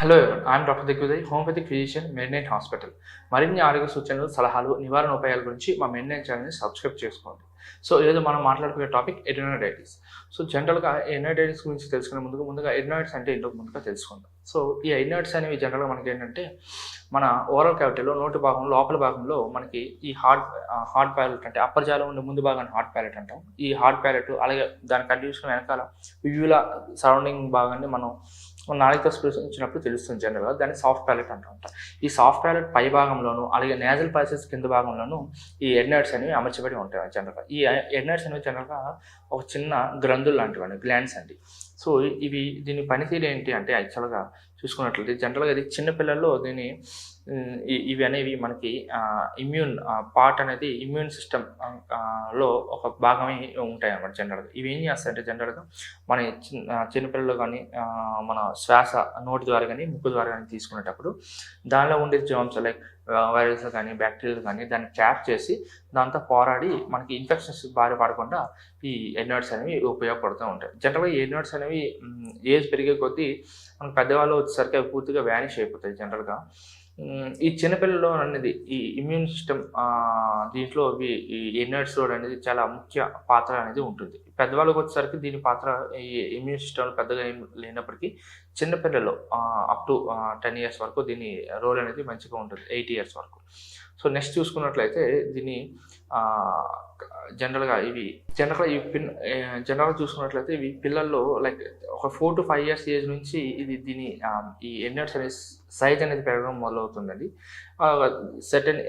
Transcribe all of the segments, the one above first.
Hello I'm doctor Digvijay homeopathy physician Medinite hospital మరిన్ని ఆరోగ్య సూచనలు సలహాలు నివారణ ఉపాయాల గురించి మా మెడినైట్ ఛానల్ని సబ్స్క్రైబ్ చేసుకోండి. సో ఈరోజు మనం మాట్లాడుకునే టాపిక్ ఎడినోడైటిస్ సో జనరల్గా ఎడినోడైటిస్ గురించి తెలుసుకునే ముందుగా ముందుగా ఎడినాయిడ్స్ అంటే ఇంట్లో ముందుగా తెలుసుకుందాం. సో ఈ ఎడినాయిడ్స్ అనేవి జనరల్గా మనకి ఏంటంటే మన ఓవరాల్ క్యావిటీలో నోటి భాగం లోపల భాగంలో మనకి ఈ హార్ట్ హార్ట్ ప్యాలెట్ అంటే అప్పర్ జాలో ఉండే ముందు భాగాన్ని హార్ట్ ప్యాలెట్ అంటాం. ఈ హార్ట్ ప్యాలెట్ అలాగే దాని కంటిన్యూషన్ వెనకాల వ్యూల సరౌండింగ్ భాగాన్ని మనం నాలుగుతో స్పృశించినప్పుడు తెలుస్తుంది జనరల్గా దాన్ని సాఫ్ట్ ప్యాలెట్ అంటూ. ఉంటాం ఈ సాఫ్ట్ ప్యాలెట్ పై భాగంలోను అలాగే నేజల్ ప్యాసెస్ కింద భాగంలోను ఈ ఎడ్నర్స్ అనేవి అమర్చబడి ఉంటాయి జనరల్గా ఈ ఎడ్నర్స్ అనేవి జనరల్గా ఒక చిన్న గ్రంథులు లాంటివి గ్లాండ్స్ అండి. సో ఇవి దీని పనితీరు ఏంటి అంటే యాక్చువల్గా చూసుకున్నట్లయితే జనరల్గా ఇది చిన్నపిల్లల్లో దీన్ని ఇవి అనేవి మనకి ఇమ్యూన్ పార్ట్ అనేది ఇమ్యూన్ సిస్టమ్లో ఒక భాగమే ఉంటాయి అన్నమాట జనరల్గా ఇవి ఏం చేస్తాయంటే జనరల్గా మన చిన్న చిన్నపిల్లలు కానీ మన శ్వాస నోటి ద్వారా కానీ ముక్కు ద్వారా కానీ తీసుకునేటప్పుడు దానిలో ఉండే జర్మ్స్ లైక్ వైరస్ కానీ బ్యాక్టీరియాలు కానీ దాన్ని ట్యాప్ చేసి దాంతో పోరాడి మనకి ఇన్ఫెక్షన్స్ బారి పడకుండా ఈ ఎడ్నట్స్ అనేవి ఉపయోగపడుతూ ఉంటాయి. జనరల్గా ఈ అనేవి ఏజ్ పెరిగే కొద్దీ మన పెద్దవాళ్ళు వచ్చేసరికి అవి పూర్తిగా వ్యానిష్ అయిపోతాయి జనరల్గా ఈ చిన్నపిల్లలు అనేది ఈ ఇమ్యూన్ సిస్టమ్ దీంట్లో ఇవి ఈ ఎన్నర్స్లో అనేది చాలా ముఖ్య పాత్ర అనేది ఉంటుంది. పెద్దవాళ్ళకి వచ్చేసరికి దీని పాత్ర ఈ ఇమ్యూన్ సిస్టమ్ పెద్దగా ఏం లేనప్పటికీ చిన్నపిల్లలు అప్ టు టెన్ ఇయర్స్ వరకు దీని రోల్ అనేది మంచిగా ఉంటుంది ఎయిట్ ఇయర్స్ వరకు. సో నెక్స్ట్ చూసుకున్నట్లయితే దీన్ని జనరల్గా ఇవి జనరల్గా ఇవి పిన్ జనరల్గా చూసుకున్నట్లయితే ఇవి పిల్లల్లో లైక్ ఒక four to five years age నుంచి ఇది దీని ఈ ఎన్నర్స్ అనేది సైజ్ అనేది పెరగడం మొదలవుతుందండి. సెటన్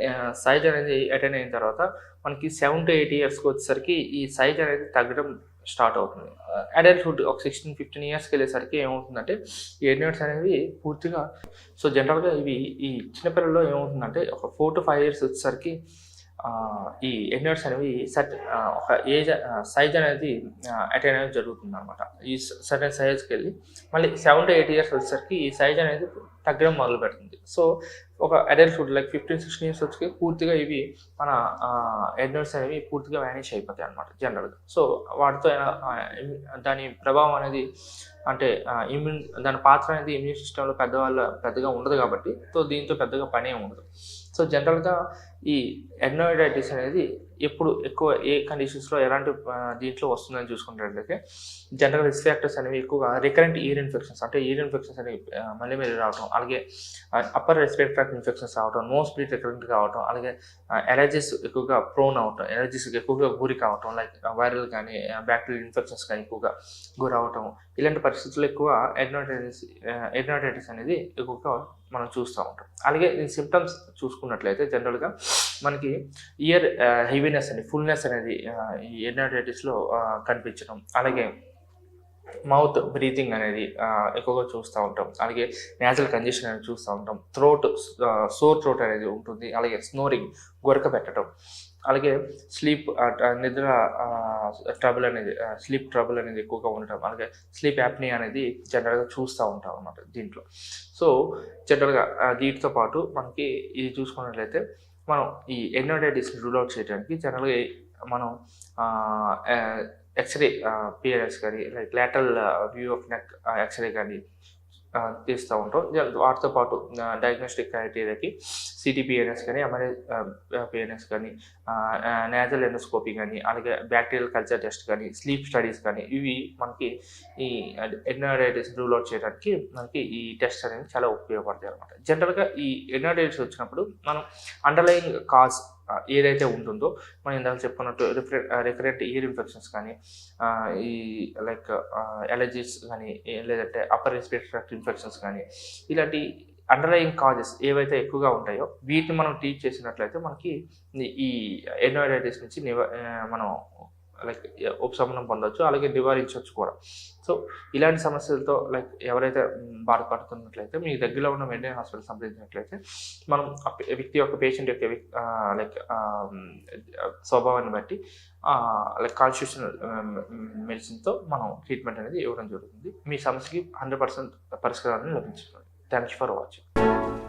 సైజ్ అనేది అటెండ్ అయిన తర్వాత మనకి సెవెన్ టు ఎయిట్ ఇయర్స్కి వచ్చేసరికి ఈ సైజ్ అనేది తగ్గడం స్టార్ట్ అవుతుంది. అడల్ట్హుడ్ ఒక సిక్స్టీన్ ఫిఫ్టీన్ ఇయర్స్కి వెళ్ళేసరికి ఏమవుతుందంటే ఈ అనేవి పూర్తిగా సో జనరల్గా ఇవి ఈ చిన్నపిల్లల్లో ఏమవుతుందంటే ఒక ఫోర్ టు ఫైవ్ ఇయర్స్ వచ్చేసరికి ఈ ఎడ్నట్స్ అనేవి సట్ ఒక ఏజ్ సైజ్ అనేది అటైన్ అనేది జరుగుతుంది అనమాట ఈ సర్టన్ సైజ్కి వెళ్ళి మళ్ళీ సెవెన్ టు ఎయిట్ ఇయర్స్ వచ్చేసరికి ఈ సైజ్ అనేది తగ్గడం మొదలు పెడుతుంది సో ఒక adulthood like fifteen sixteen years వచ్చి పూర్తిగా ఇవి మన ఎడ్నర్స్ అనేవి పూర్తిగా మేనేజ్ అయిపోతాయి అనమాట జనరల్గా. సో వాటితో దాని ప్రభావం అనేది అంటే ఇమ్యూన్ దాని పాత్ర అనేది ఇమ్యూన్ సిస్టంలో పెద్దవాళ్ళ పెద్దగా ఉండదు కాబట్టి సో దీంతో పెద్దగా పనే ఉండదు. సో జనరల్గా ఈ ఎడ్నోయిడైటిస్ అనేది ఎప్పుడు ఎక్కువ ఏ కండిషన్స్లో ఎలాంటి దీంట్లో వస్తుందని చూసుకున్నట్లయితే జనరల్ రిస్క్ ఫ్యాక్టర్స్ అనేవి ఎక్కువగా రికరెంట్ ఇయర్ ఇన్ఫెక్షన్స్ అంటే ఇయర్ ఇన్ఫెక్షన్స్ అనేవి మళ్ళీ మళ్ళీ రావడం అలాగే అప్పర్ రెస్పిరేటరీ ట్రాక్ట్ ఇన్ఫెక్షన్స్ రావడం నోస్ బ్రీత్ రికరెంట్ కావడం అలాగే ఎలర్జీస్ ఎక్కువగా ప్రోన్ అవటం ఎలర్జీస్ ఎక్కువగా గురి కావటం లైక్ వైరల్ కానీ బ్యాక్టీరియల్ ఇన్ఫెక్షన్స్ కానీ ఎక్కువగా గురి అవటం ఇలాంటి పరిస్థితుల్లో ఎక్కువ ఎడ్నోటైటిస్ ఎడ్నోటైటిస్ అనేది ఎక్కువగా మనం చూస్తూ ఉంటాం. అలాగే ఈ సిమ్టమ్స్ చూసుకున్నట్లయితే జనరల్గా మనకి ఇయర్ హెవీనెస్ అని ఫుల్నెస్ అనేది ఈ ఎడ్నోటైటిస్లో కనిపించడం. అలాగే మౌత్ బ్రీతింగ్ అనేది ఎక్కువగా చూస్తూ ఉంటాం. అలాగే నేచురల్ కండిషన్ అనేది చూస్తూ ఉంటాం. థ్రోట్ సోర్ థ్రోట్ అనేది ఉంటుంది. అలాగే స్నోరింగ్ గొరక పెట్టడం. అలాగే స్లీప్ నిద్ర ట్రబుల్ అనేది స్లీప్ ట్రబుల్ అనేది ఎక్కువగా ఉండటం. అలాగే స్లీప్ యాప్నీ అనేది జనరల్గా చూస్తూ ఉంటాం అన్నమాట దీంట్లో. సో జనరల్గా వీటితో పాటు మనకి ఇది చూసుకున్నట్లయితే మనం ఈ ఎన్నోడైటిస్ని రూల్ అవుట్ చేయడానికి జనరల్గా మనం ఎక్స్రే పిఆర్ఎస్ కానీ like lateral view of neck x ray కానీ తీస్తూ ఉంటాం. వాటితో పాటు డయాగ్నోస్టిక్ క్రైటీరియాకి సిటీపీఎన్ఎస్ కానీ ఎంఆర్ఐ పిఎన్ఎస్ కానీ నేజల్ ఎండోస్కోపీ కానీ అలాగే బ్యాక్టీరియల్ కల్చర్ టెస్ట్ కానీ స్లీప్ స్టడీస్ కానీ ఇవి మనకి ఈ ఎన్నోడైటిస్ రూల్ అవుట్ చేయడానికి మనకి ఈ టెస్ట్ అనేది చాలా ఉపయోగపడతాయి అనమాట జనరల్గా ఈ ఎన్నోడైటిస్ వచ్చినప్పుడు మనం అండర్లయింగ్ కాజ్ ఏదైతే ఉంటుందో మనం ఇందాక చెప్పుకున్నట్టు రిఫరెంట్ రికరెంట్ ఇయర్ ఇన్ఫెక్షన్స్ కానీ ఈ లైక్ ఎలర్జీస్ కానీ లేదంటే అప్పర్ రెస్పిరేటరీ ఇన్ఫెక్షన్స్ కానీ ఇలాంటి అండర్లయింగ్ కాజెస్ ఏవైతే ఎక్కువగా ఉంటాయో వీటిని మనం టీచ్ చేసినట్లయితే మనకి ఈ- ఈ ఎన్నోడైటిస్ నుంచి నివ మనం లైక్ ఉపశమనం పొందవచ్చు అలాగే నివారించవచ్చు కూడా. సో ఇలాంటి సమస్యలతో లైక్ ఎవరైతే బాధపడుతున్నట్లయితే మీ దగ్గరలో ఉన్న వెంటనే హాస్పిటల్ సంప్రదించినట్లయితే మనం వ్యక్తి యొక్క పేషెంట్ యొక్క లైక్ స్వభావాన్ని బట్టి లైక్ కాన్స్టిట్యూషనల్ మెడిసిన్తో మనం ట్రీట్మెంట్ అనేది ఇవ్వడం జరుగుతుంది. మీ సమస్యకి హండ్రెడ్ పర్సెంట్ పరిష్కారాన్ని లభించుతుంది Thanks for watching.